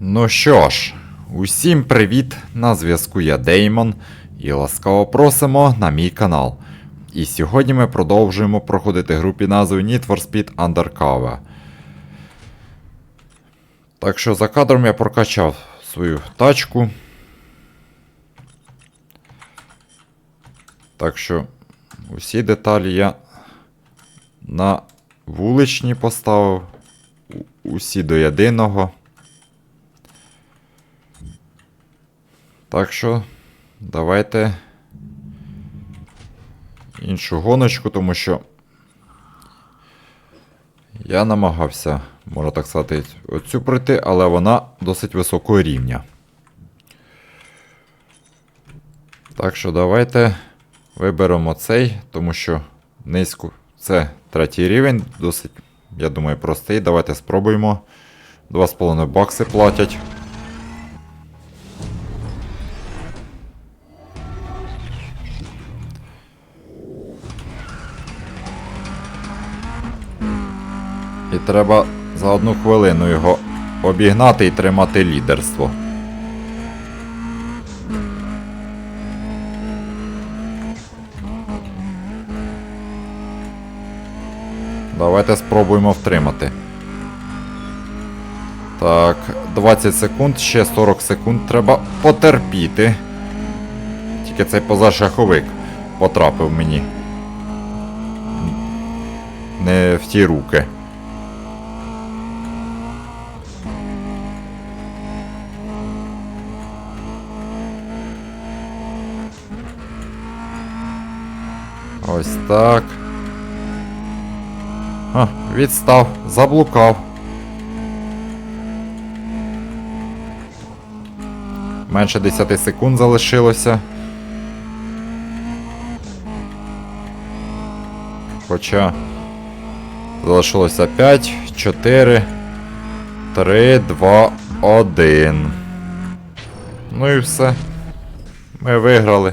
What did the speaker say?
Ну що ж, усім привіт! На зв'язку я Деймон і ласкаво просимо на мій канал. І сьогодні ми продовжуємо проходити гру під назвою Need for Speed Undercover. Так що за кадром я прокачав свою тачку. Так що усі деталі я на вуличні поставив. Усі до єдиного. Так що давайте іншу гоночку, тому що я намагався, можна так сказати, оцю пройти, але вона досить високого рівня. Так що давайте виберемо цей, тому що низько це третій рівень, досить, я думаю, простий. Давайте спробуємо. 2,5 бакси платять. І треба за одну хвилину його обігнати і тримати лідерство. Давайте спробуємо втримати. Так, 20 секунд, ще 40 секунд треба потерпіти. Тільки цей позашаховик потрапив мені. Не в ті руки. Ось так. А, відстав, заблукав. Менше 10 секунд залишилося. Хоча залишилося 5, 4, 3, 2, 1. Ну і все. Ми виграли.